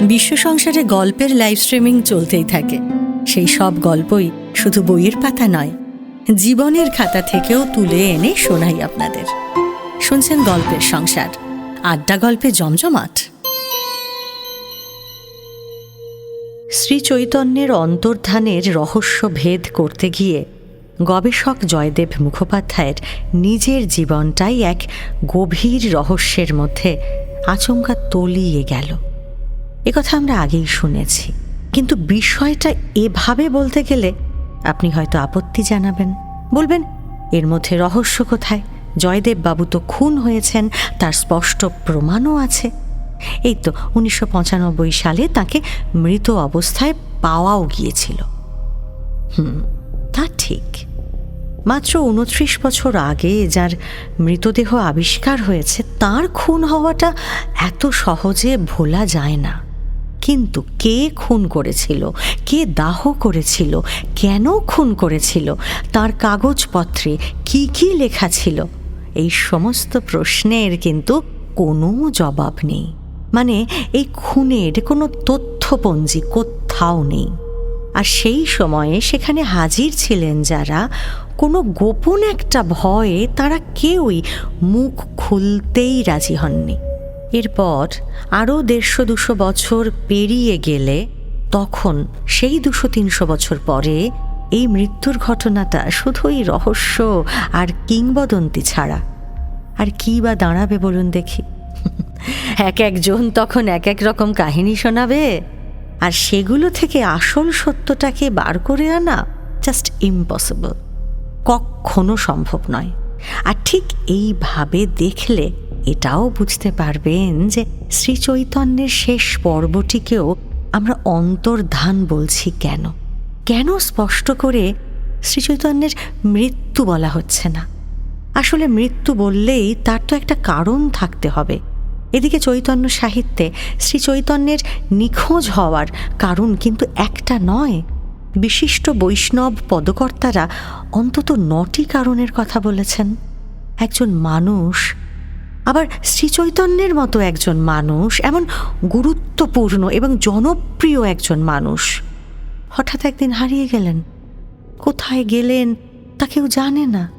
বিশ্ব সংসারে গল্পের লাইভ স্ট্রিমিং চলতেই থাকে। সেই সব গল্পই শুধু বইয়ের পাতা নয়, জীবনের খাতা থেকেও তুলে এনে শোনাই আপনাদের। শুনছেন গল্পের সংসার, আড্ডা গল্পে জমজমাট। শ্রী চৈতন্যের অন্তর্ধানের রহস্য ভেদ করতে গিয়ে গবেষক জয়দেব মুখোপাধ্যায়ের নিজের জীবনটাই এক গভীর রহস্যের মধ্যে আচমকা তলিয়ে গেল। একথা আমরা আগেই শুনেছি। কিন্তু বিষয়টা এভাবে বলতে গেলে আপনি হয়তো আপত্তি জানাবেন। বলবেন, এর মধ্যে রহস্য কোথায়? জয়দেব বাবু তো খুন হয়েছেন, তার স্পষ্ট প্রমাণও আছে। এই তো উনিশশো পঁচানব্বই সালে তাকে মৃত অবস্থায় পাওয়াও গিয়েছিল। হুম, তা ঠিক। মাত্র উনত্রিশ বছর আগে যার মৃতদেহ আবিষ্কার হয়েছে, তার খুন হওয়াটা এত সহজে ভোলা যায় না। কিন্তু কে খুন করেছিল? কে দাহ করেছিল? কেন খুন করেছিল? তার কাগজপত্রে কি কি লেখা ছিল? এই সমস্ত প্রশ্নের কিন্তু কোনো জবাব নেই। মানে এই খুনের কোনো তথ্যপঞ্জি কোথাও নেই। আর সেই সময়ে সেখানে হাজির ছিলেন যারা, কোনো গোপন একটা ভয়ে তারা কেউই মুখ খুলতেই রাজি হননি। এরপর আরও দেড়শো দুশো বছর পেরিয়ে গেলে তখন সেই দুশো তিনশো বছর পরে এই মৃত্যুর ঘটনাটা শুধুই রহস্য আর কিংবদন্তি ছাড়া। আর কি বা দাঁড়াবে বলুন দেখি। এক একজন তখন এক এক রকম কাহিনী শোনাবে আর সেগুলো থেকে আসল সত্যটাকে বার করে আনা জাস্ট ইম্পসিবল কখনো সম্ভব নয়। আর ঠিক এইভাবে দেখলে এটাও বুঝতে পারবেন যে শ্রী চৈতন্যের শেষ পর্বটিকেও আমরা অন্তর্ধান বলছি কেন? কেন স্পষ্ট করে শ্রী চৈতন্যের মৃত্যু বলা হচ্ছে না? আসলে মৃত্যু বললেই তার তো একটা কারণ থাকতে হবে। এদিকে চৈতন্য সাহিত্যে শ্রী চৈতন্যের নিখোঁজ হওয়ার কারণ কিন্তু একটা নয়। বিশিষ্ট বৈষ্ণব পদকর্তারা অন্তত নটি কারণের কথা বলেছেন। একজন মানুষ আবার শ্রীচৈতন্যের মতো একজন মানুষ, এমন গুরুত্বপূর্ণ এবং জনপ্রিয় একজন মানুষ, হঠাৎ একদিন হারিয়ে গেলেন। কোথায় গেলেন তা কেউ জানে না।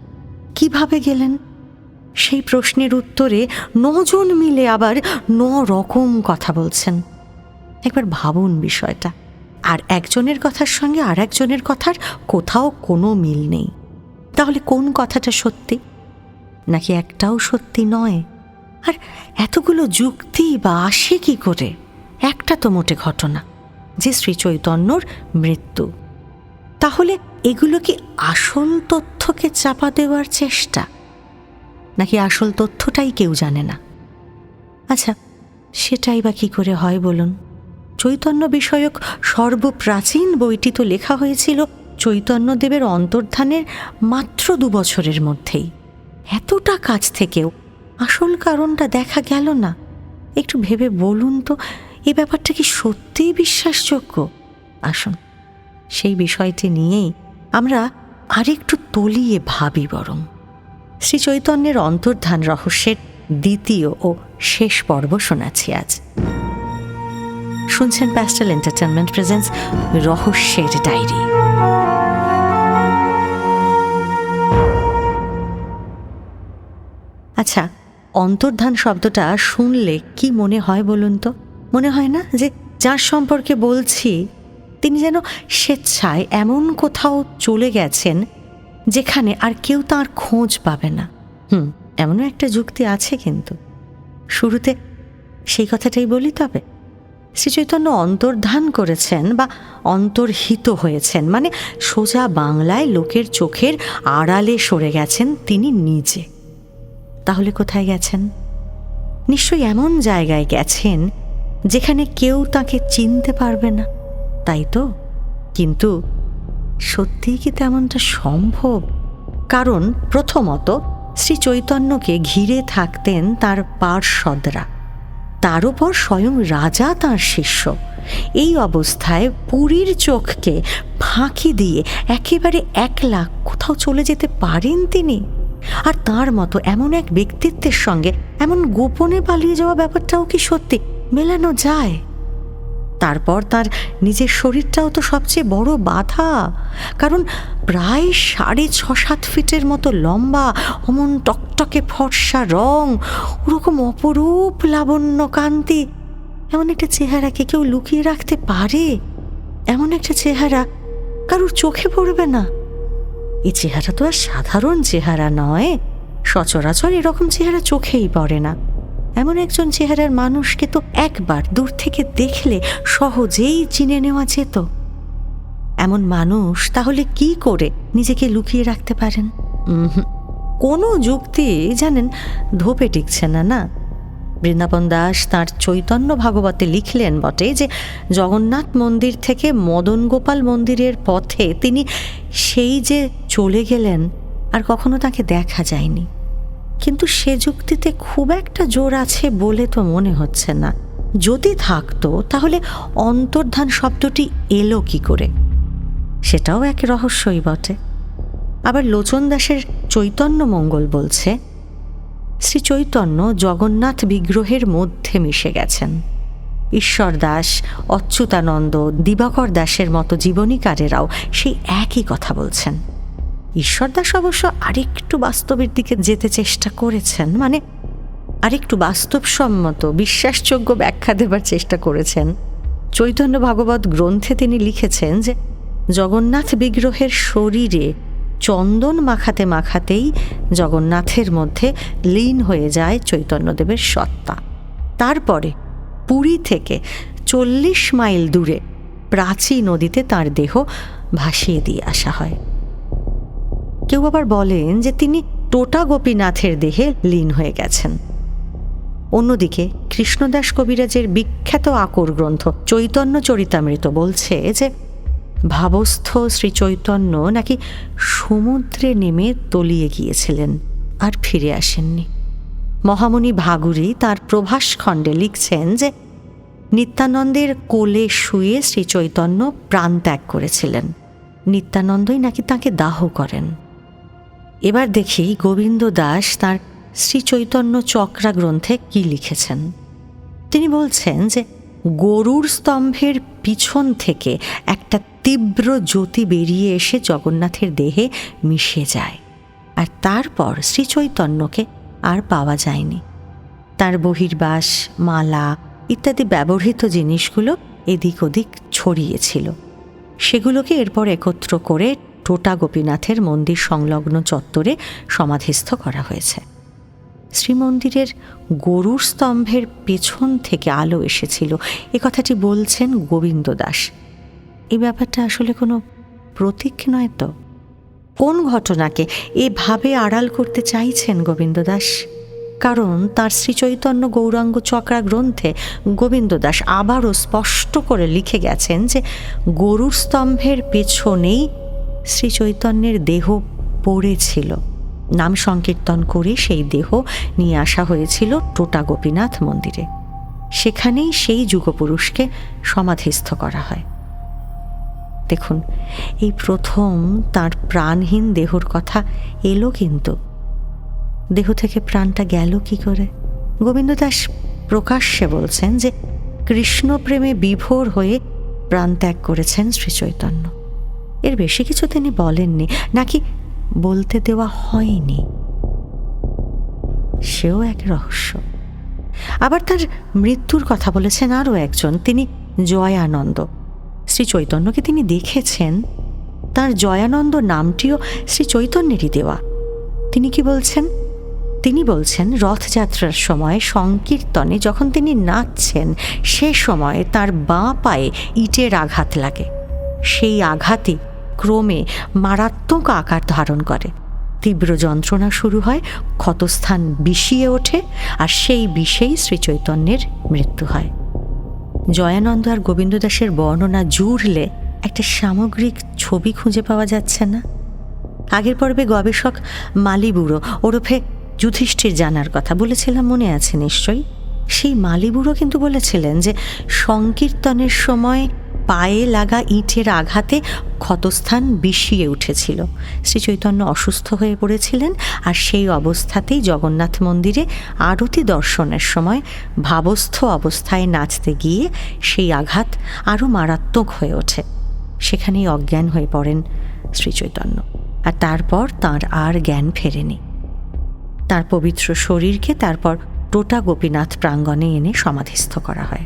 কীভাবে গেলেন? সেই প্রশ্নের উত্তরে নজন মিলে আবার ন রকম কথা বলছেন। একবার ভাবুন বিষয়টা, আর একজনের কথার সঙ্গে আর একজনের কথার কোথাও কোনো মিল নেই। তাহলে কোন কথাটা সত্যি? নাকি একটাও সত্যি নয়? আর এতগুলো যুক্তি বা আসে কি করে? একটা তো মোটে ঘটনা, যে শ্রী চৈতন্যর মৃত্যু। তাহলে এগুলো কি আসল তথ্যকে চাপা দেওয়ার চেষ্টা? নাকি আসল তথ্যটাই কেউ জানে না? আচ্ছা সেটাই বা কি করে হয় বলুন? চৈতন্য বিষয়ক সর্বপ্রাচীন বইটি তো লেখা হয়েছিল চৈতন্যদেবের অন্তর্ধানের মাত্র দু বছরের মধ্যেই। এতটা কাছ থেকেও আসল কারণটা দেখা গেল না। একটু ভেবে বলুন তো, এ ব্যাপারটা কি সত্যিই বিশ্বাসযোগ্য? আসুন, সেই বিষয়টি নিয়েই আমরা আরেকটু তলিয়ে ভাবি বরং। শ্রী চৈতন্যের অন্তর্ধান রহস্যের দ্বিতীয় ও শেষ পর্ব শোনাচ্ছি আজ। শুনছেন প্যাস্টেল এন্টারটেনমেন্ট প্রেজেন্স রহস্যের ডায়েরি। আচ্ছা অন্তর্ধান শব্দটা শুনলে কি মনে হয় বলুন তো? মনে হয় না যে যার সম্পর্কে বলছি, তিনি যেন স্বেচ্ছায় এমন কোথাও চলে গেছেন যেখানে আর কেউ তার খোঁজ পাবে না। হুম, এমনও একটা যুক্তি আছে কিন্তু। শুরুতে সেই কথাটাই বলি তবে। শ্রীচৈতন্য অন্তর্ধান করেছেন বা অন্তর্হিত হয়েছেন মানে সোজা বাংলায় লোকের চোখের আড়ালে সরে গেছেন তিনি নিজে। তাহলে কোথায় গেছেন? নিশ্চয়ই এমন জায়গায় গেছেন যেখানে কেউ তাকে চিনতে পারবে না, তাই তো? কিন্তু সত্যিই কি তেমনটা সম্ভব? কারণ প্রথমত শ্রী চৈতন্যকে ঘিরে থাকতেন তার পার্শ্বদরা। তার উপর স্বয়ং রাজা তার শিষ্য। এই অবস্থায় পুরীর চোখকে ফাঁকি দিয়ে একেবারে একলা কোথাও চলে যেতে পারেন তিনি? আর তার মতো এমন এক ব্যক্তিত্বের সঙ্গে এমন গোপনে পালিয়ে যাওয়া ব্যাপারটাও কি সত্যি? মেলানো যায়। তারপর তার নিজের শরীরটাও তো সবচেয়ে বড় বাধা। কারণ প্রায় সাড়ে ছ সাত ফিটের মতো লম্বা, অমন টকটকে ফর্সা রং, ওরকম অপরূপ লাবণ্য কান্তি। এমন একটা চেহারাকে কেউ লুকিয়ে রাখতে পারে? এমন একটা চেহারা কারোর চোখে পড়বে না। এই চেহারা তো আর সাধারণ চেহারা নয়। সচরাচর এরকম চেহারা চোখেই পড়ে না। এমন একজন চেহারার মানুষকে তো একবার দূর থেকে দেখলে সহজেই চিনে নেওয়া যেত। এমন মানুষ তাহলে কি করে নিজেকে লুকিয়ে রাখতে পারেন? কোনো যুক্তি, জানেন, ধোপে টিকছে না না? বৃন্দাবন দাস তাঁর চৈতন্য ভাগবতে লিখলেন বটে যে, জগন্নাথ মন্দির থেকে মদন গোপাল মন্দিরের পথে তিনি সেই যে চলে গেলেন আর কখনো তাকে দেখা যায়নি। কিন্তু সে যুক্তিতে খুব একটা জোর আছে বলে তো মনে হচ্ছে না। যদি থাকতো, তাহলে অন্তর্ধান শব্দটি এলো কি করে? সেটাও এক রহস্যই বটে। আবার লোচন দাসের চৈতন্য মঙ্গল বলছে শ্রী চৈতন্য জগন্নাথ বিগ্রহের মধ্যে মিশে গেছেন। ঈশ্বর দাস, অচ্যুতানন্দ, দিবাকর দাসের মতো জীবনীকারেরাও সেই একই কথা বলছেন। ঈশ্বর দাস অবশ্য আরেকটু বাস্তবের দিকে যেতে চেষ্টা করেছেন মানে আরেকটু বাস্তবসম্মত, বিশ্বাসযোগ্য ব্যাখ্যা দেবার চেষ্টা করেছেন। চৈতন্য ভাগবত গ্রন্থে তিনি লিখেছেন যে, জগন্নাথ বিগ্রহের শরীরে চন্দন মাখাতে মাখাতেই জগন্নাথের মধ্যে লীন হয়ে যায় চৈতন্যদেবের সত্তা। তারপরে পুরী থেকে চল্লিশ মাইল দূরে প্রাচী নদীতে তার দেহ ভাসিয়ে দিয়ে আসা হয়। কেউ আবার বলেন যে তিনি টোটা গোপীনাথের দেহে লীন হয়ে গেছেন। অন্যদিকে কৃষ্ণদাস কবিরাজের বিখ্যাত আকর গ্রন্থ চৈতন্য চরিতামৃত বলছে যে ভাবস্থ শ্রীচৈতন্য নাকি সমুদ্রে নেমে তলিয়ে গিয়েছিলেন আর ফিরে আসেননি। মহামণি ভাগুরি তার প্রভাস খণ্ডে লিখছেন যে, নিত্যানন্দের কোলে শুয়ে শ্রীচৈতন্য প্রাণ ত্যাগ করেছিলেন। নিত্যানন্দই নাকি তাকে দাহ করেন। এবার দেখি গোবিন্দ দাস তার শ্রীচৈতন্য চক্রা গ্রন্থে কি লিখেছেন। তিনি বলছেন যে, গরুর স্তম্ভের পিছন থেকে একটা তীব্র জ্যোতি বেরিয়ে এসে জগন্নাথের দেহে মিশে যায়। আর তারপর শ্রী চৈতন্যকে আর পাওয়া যায়নি। তার বহির্বাস, মালা ইত্যাদি ব্যবহৃত জিনিসগুলো এদিক ওদিক ছড়িয়েছিল সেগুলোকে এরপর একত্র করে টোটা গোপীনাথের মন্দির সংলগ্ন চত্বরে সমাধিস্থ করা হয়েছে। শ্রীমন্দিরের গরুর স্তম্ভের পেছন থেকে আলো এসেছিল। এ কথাটি বলছেন গোবিন্দ দাস এই ব্যাপারটা আসলে কোনো প্রতীক নয় তো? কোন ঘটনাকে এভাবে আড়াল করতে চাইছেন গোবিন্দ দাস? কারণ তার শ্রীচৈতন্য গৌরাঙ্গ চক্রা গ্রন্থে গোবিন্দ দাস আবারও স্পষ্ট করে লিখে গেছেন যে গরুর স্তম্ভের পেছনেই শ্রীচৈতন্যের দেহ পড়েছিল। নাম সংকীর্তন করে সেই দেহ নিয়ে আসা হয়েছিল টোটা গোপীনাথ মন্দিরে। সেখানেই সেই যুগপুরুষকে সমাধিস্থ করা হয়। দেখুন, এই প্রথম তার প্রাণহীন দেহর কথা এলো কিন্তু। দেহ থেকে প্রাণটা গেল কি করে? গোবিন্দ দাস প্রকাশ্যে বলছেন যে, কৃষ্ণপ্রেমে বিভোর হয়ে প্রাণ ত্যাগ করেছেন শ্রী চৈতন্য এর বেশি কিছু তিনি বলেননি, নাকি বলতে দেওয়া হয়নি। সেও এক রহস্য। আবার তার মৃত্যুর কথা বলেছেন আরও একজন, তিনি জয়ানন্দ। শ্রী চৈতন্যকে তিনি দেখেছেন। তার জয়ানন্দ নামটিও শ্রী চৈতন্যেরই দেওয়া। তিনি কি বলছেন? তিনি বলছেন, রথযাত্রার সময় সংকীর্তনে যখন তিনি নাচছেন, সে সময় তার বাঁ পায়ে ইটের আঘাত লাগে। সেই আঘাতই ক্রমে মারাত্মক আকার ধারণ করে। তীব্র যন্ত্রণা শুরু হয়, ক্ষতস্থান বিষিয়ে ওঠে, আর সেই বিষেই শ্রীচৈতন্যের মৃত্যু হয়। জয়ানন্দ আর গোবিন্দ দাসের বর্ণনা জুড়লে একটা সামগ্রিক ছবি খুঁজে পাওয়া যাচ্ছে না। আগের পর্বে গবেষক মালিবুড়ো ওরফে যুধিষ্ঠির জানার কথা বলেছিলাম, মনে আছে নিশ্চয়ই? সেই মালিবুড়ো কিন্তু বলেছিলেন যে সংকীর্তনের সময় পায়ে লাগা ইঁটের আঘাতে ক্ষতস্থান বিষিয়ে উঠেছিল। শ্রী চৈতন্য অসুস্থ হয়ে পড়েছিলেন আর সেই অবস্থাতেই জগন্নাথ মন্দিরে আরতি দর্শনের সময় ভাবস্থ অবস্থায় নাচতে গিয়ে সেই আঘাত আরও মারাত্মক হয়ে ওঠে। সেখানেই অজ্ঞান হয়ে পড়েন শ্রীচৈতন্য আর তারপর তার আর জ্ঞান ফেরেনি। তার পবিত্র শরীরকে তারপর টোটা গোপীনাথ প্রাঙ্গণে এনে সমাধিস্থ করা হয়।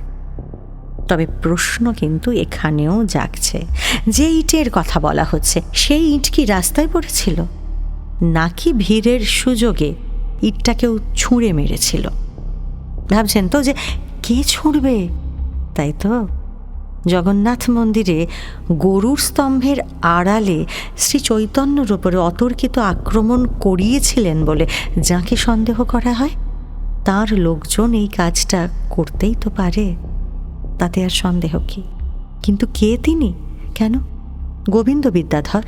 তবে প্রশ্ন কিন্তু এখানেও জাগছে। যে ইটের কথা বলা হচ্ছে, সেই ইট কি রাস্তায় পড়েছিল? নাকি ভিড়ের সুযোগে ইটটা কেউ ছুঁড়ে মেরেছিল? ভাবছেন তো যে কে ছুঁড়বে? তাই তো? জগন্নাথ মন্দিরে গরুর স্তম্ভের আড়ালে শ্রী চৈতন্যর উপরে অতর্কিত আক্রমণ করিয়েছিলেন বলে যাকে সন্দেহ করা হয়, তার লোকজন এই কাজটা করতেই তো পারে। তাতে আর সন্দেহ কি? কিন্তু কে তিনি? কেন? গোবিন্দ বিদ্যাধর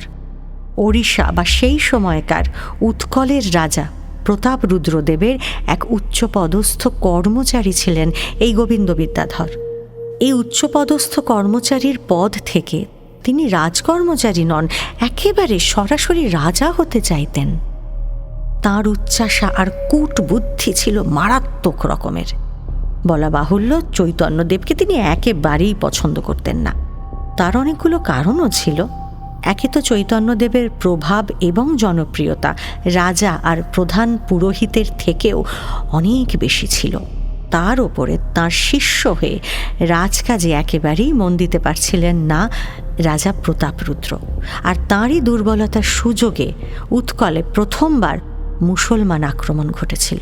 ওড়িশা বা সেই সময়কার উৎকলের রাজা প্রতাপ রুদ্রদেবের এক উচ্চপদস্থ কর্মচারী ছিলেন এই গোবিন্দ বিদ্যাধর এই উচ্চপদস্থ কর্মচারীর পদ থেকে তিনি রাজকর্মচারী নন, একেবারে সরাসরি রাজা হতে চাইতেন। তার উচ্চাসা আর কূট বুদ্ধি ছিল মারাত্মক রকমের। বলা বাহুল্য চৈতন্যদেবকে তিনি একেবারেই পছন্দ করতেন না। তার অনেকগুলো কারণও ছিল। একে তো চৈতন্যদেবের প্রভাব এবং জনপ্রিয়তা, রাজা আর প্রধান পুরোহিতের থেকেও অনেক বেশি ছিল। তার ওপরে তার শিষ্য হয়ে রাজকাজে একেবারেই মন দিতে পারছিলেন না রাজা প্রতাপরুদ্র আর তাঁরই দুর্বলতার সুযোগে উৎকলে প্রথমবার মুসলমান আক্রমণ ঘটেছিল।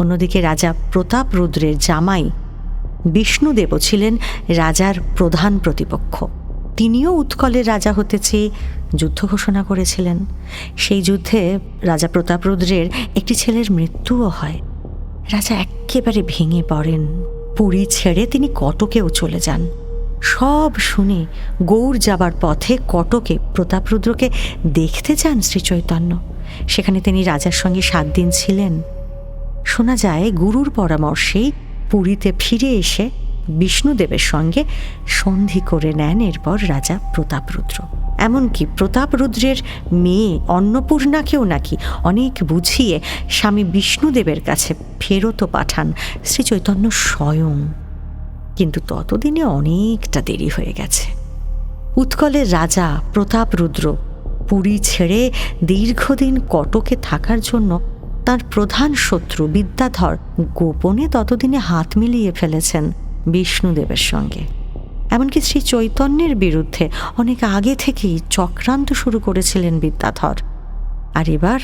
অন্যদিকে রাজা প্রতাপ রুদ্রের জামাই বিষ্ণুদেবও ছিলেন রাজার প্রধান প্রতিপক্ষ। তিনিও উৎকলের রাজা হতে চেয়ে যুদ্ধ ঘোষণা করেছিলেন। সেই যুদ্ধে রাজা প্রতাপরুদ্রের একটি ছেলের মৃত্যুও হয়। রাজা একেবারে ভেঙে পড়েন। পুরী ছেড়ে তিনি কটকেও চলে যান। সব শুনে গৌর যাবার পথে কটকে প্রতাপরুদ্রকে দেখতে যান শ্রীচৈতন্য সেখানে তিনি রাজার সঙ্গে সাত দিন ছিলেন। শোনা যায়, গুরুর পরামর্শেই পুরীতে ফিরে এসে বিষ্ণুদেবের সঙ্গে সন্ধি করে নেন এরপর রাজা প্রতাপরুদ্র। এমনকি প্রতাপরুদ্রের মেয়ে অন্নপূর্ণাকেও নাকি অনেক বুঝিয়ে স্বামী বিষ্ণুদেবের কাছে ফেরতও পাঠান শ্রী চৈতন্য স্বয়ং। কিন্তু ততদিনে অনেকটা দেরি হয়ে গেছে। উৎকলের রাজা প্রতাপরুদ্র পুরী ছেড়ে দীর্ঘদিন কটকে থাকার জন্য তার প্রধান শত্রু বিদ্যাধর গোপনে ততদিনে হাত মিলিয়ে ফেলেছেন বিষ্ণুদেবের সঙ্গে। এমনকি শ্রী চৈতন্যের বিরুদ্ধে অনেক আগে থেকেই চক্রান্ত শুরু করেছিলেন বিদ্যাধর। আর এবার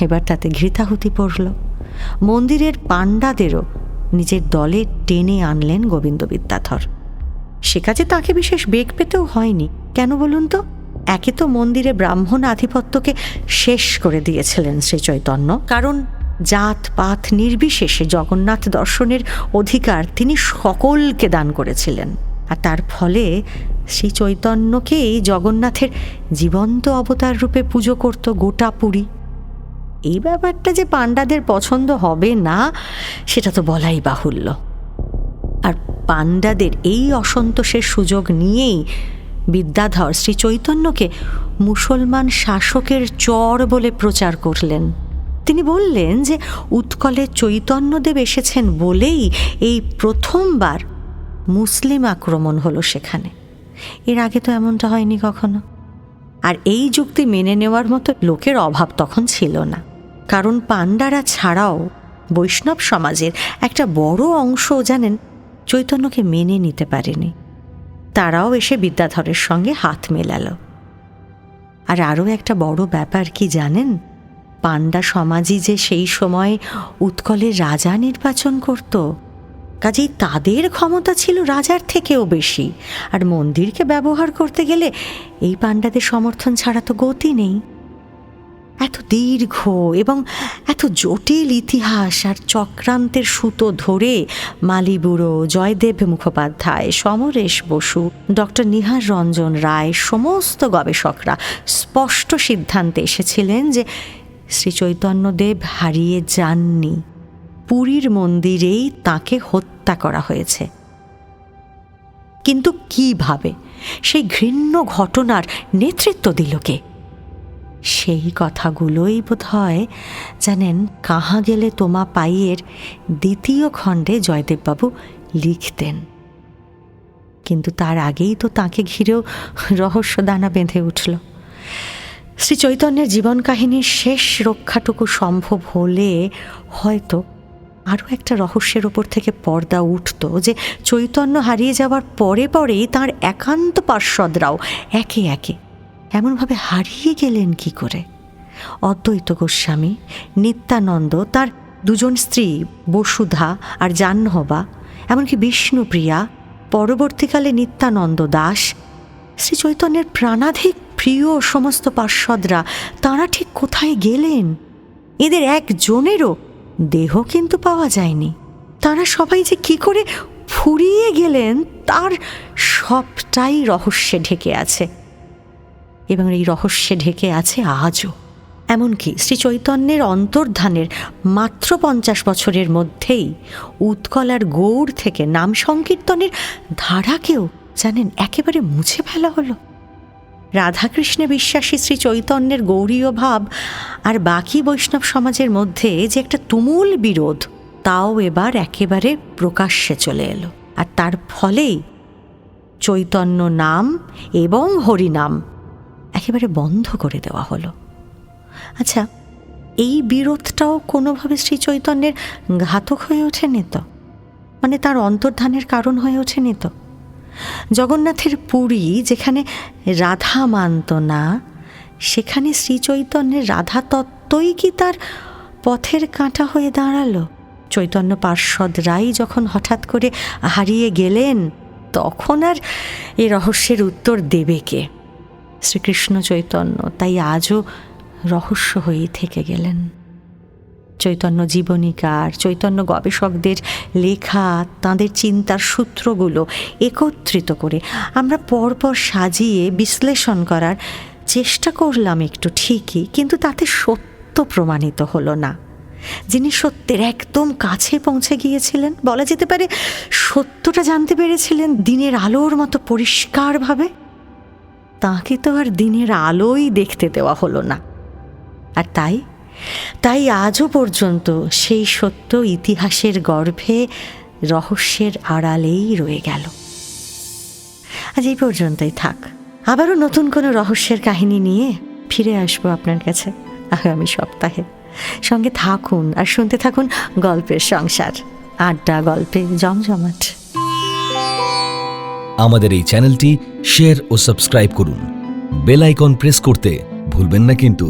এবার তাতে ঘৃতাহুতি পড়ল। মন্দিরের পাণ্ডাদেরও নিজের দলে টেনে আনলেন গোবিন্দ বিদ্যাধর। সে কাজে তাকে বিশেষ বেগ পেতেও হয়নি। কেন বলুন তো? একে তো মন্দিরে ব্রাহ্মণ আধিপত্যকে শেষ করে দিয়েছিলেন শ্রী চৈতন্য। কারণ জাত পাত নির্বিশেষে জগন্নাথ দর্শনের অধিকার তিনি সকলকে দান করেছিলেন। আর তার ফলে শ্রী চৈতন্যকেই জগন্নাথের জীবন্ত অবতার রূপে পুজো করত গোটা পুরী। এই ব্যাপারটা যে পাণ্ডাদের পছন্দ হবে না, সেটা তো বলাই বাহুল্য। আর পাণ্ডাদের এই অসন্তোষের সুযোগ নিয়েই বিদ্যাধর শ্রী চৈতন্যকে মুসলমান শাসকের চর বলে প্রচার করলেন। তিনি বললেন যে, উৎকলে চৈতন্যদেব এসেছেন বলেই এই প্রথমবার মুসলিম আক্রমণ হলো সেখানে। এর আগে তো এমনটা হয়নি কখনো। আর এই যুক্তি মেনে নেওয়ার মতো লোকের অভাব তখন ছিল না। কারণ পাণ্ডারা ছাড়াও বৈষ্ণব সমাজের একটা বড় অংশ জানেন, চৈতন্যকে মেনে নিতে পারেনি। তারাও এসে বিদ্যাধরের সঙ্গে হাত মেলাল। আর আরও একটা বড় ব্যাপার কি জানেন? পাণ্ডা সমাজই যে সেই সময় উৎকলের রাজা নির্বাচন করত, কাজেই তাদের ক্ষমতা ছিল রাজার থেকেও বেশি। আর মন্দিরকে ব্যবহার করতে গেলে এই পাণ্ডাদের সমর্থন ছাড়া তো গতি নেই। এত দীর্ঘ এবং এত জটিল ইতিহাস আর চক্রান্তের সুতো ধরে মালিবুড়ো জয়দেব মুখোপাধ্যায়, সমরেশ বসু, ডক্টর নিহার রঞ্জন রায়, সমস্ত গবেষকরা স্পষ্ট সিদ্ধান্তে এসেছিলেন যে শ্রী চৈতন্যদেব হারিয়ে যাননি। পুরীর মন্দিরেই তাকে হত্যা করা হয়েছে। কিন্তু কীভাবে? সেই ঘৃণ্য ঘটনার নেতৃত্ব দিল কে? সেই কথাগুলোই বোধ হয় জানেন কাহা গেলে তোমা পাইয়ের দ্বিতীয় খণ্ডে জয়দেববাবু লিখতেন। কিন্তু তার আগেই তো তাকে ঘিরেও রহস্য দানা বেঁধে উঠল। শ্রী চৈতন্যের জীবন কাহিনীর শেষ রক্ষাটুকু সম্ভব হলে হয়তো আরও একটা রহস্যের ওপর থেকে পর্দা উঠত যে চৈতন্য হারিয়ে যাওয়ার পরে পরেই তার একান্ত পার্শ্বদরাও একে একে এমনভাবে হারিয়ে গেলেন কি করে? অদ্বৈত গোস্বামী, নিত্যানন্দ, তার দুজন স্ত্রী, বসুধা আর জাহ্নবা, এমনকি বিষ্ণুপ্রিয়া, পরবর্তীকালে নিত্যানন্দ দাস, শ্রী চৈতন্যের প্রাণাধিক প্রিয় সমস্ত পার্শ্বদরা, তাঁরা ঠিক কোথায় গেলেন? এদের একজনেরও দেহ কিন্তু পাওয়া যায়নি। তারা সবাই যে কি করে ফুরিয়ে গেলেন, তার সবটাই রহস্যে ঢেকে আছে। এবং এই রহস্যে ঢেকে আছে আজও। এমনকি শ্রী চৈতন্যের অন্তর্ধানের মাত্র পঞ্চাশ বছরের মধ্যেই উৎকলার গৌড় থেকে নাম সংকীর্তনের ধারাকেও জানেন একেবারে মুছে ফেলা হলো। রাধাকৃষ্ণে বিশ্বাসী শ্রী চৈতন্যের গৌরীয় ভাব আর বাকি বৈষ্ণব সমাজের মধ্যে যে একটা তুমুল বিরোধ, তাও এবার একেবারে প্রকাশ্যে চলে এলো। আর তার ফলেই চৈতন্য নাম এবং হরিনাম একেবারে বন্ধ করে দেওয়া হলো। আচ্ছা এই বিরোধটাও কোনোভাবে শ্রী চৈতন্যের ঘাতক হয়ে ওঠেনি তো? মানে তার অন্তর্ধানের কারণ হয়ে ওঠেনি তো? জগন্নাথের পুরী যেখানে রাধা মানত না, সেখানে শ্রী চৈতন্যের রাধা তত্ত্বই কি তার পথের কাঁটা হয়ে দাঁড়াল? চৈতন্য পার্ষদরাই যখন হঠাৎ করে হারিয়ে গেলেন, তখন আর এ রহস্যের উত্তর দেবে কে? শ্রীকৃষ্ণ চৈতন্য, তাই আজও রহস্য হয়েই থেকে গেলেন। চৈতন্য জীবনীকার, চৈতন্য গবেষকদের লেখা, তাঁদের চিন্তার সূত্রগুলো একত্রিত করে আমরা পরপর সাজিয়ে বিশ্লেষণ করার চেষ্টা করলাম একটু ঠিকই, কিন্তু তাতে সত্য প্রমাণিত হলো না। যিনি সত্যের একদম কাছে পৌঁছে গিয়েছিলেন, বলা যেতে পারে সত্যটা জানতে পেরেছিলেন দিনের আলোর মতো পরিষ্কারভাবে। তাকে তো আর দিনের আলোই দেখতে দেওয়া হলো না। আর তাই তাই আজও পর্যন্ত সেই সত্য ইতিহাসের গর্ভে রহস্যের আড়ালেই রয়ে গেল। আজ এই পর্যন্তই থাক। আবারও নতুন কোনো রহস্যের কাহিনী নিয়ে ফিরে আসব আপনার কাছে আগামী সপ্তাহে। সঙ্গে থাকুন আর শুনতে থাকুন গল্পের সংসার। আড্ডা, গল্পে জমজমাট। আমাদের এই চ্যানেলটি শেয়ার ও সাবস্ক্রাইব করুন। বেল আইকন প্রেস করতে ভুলবেন না কিন্তু।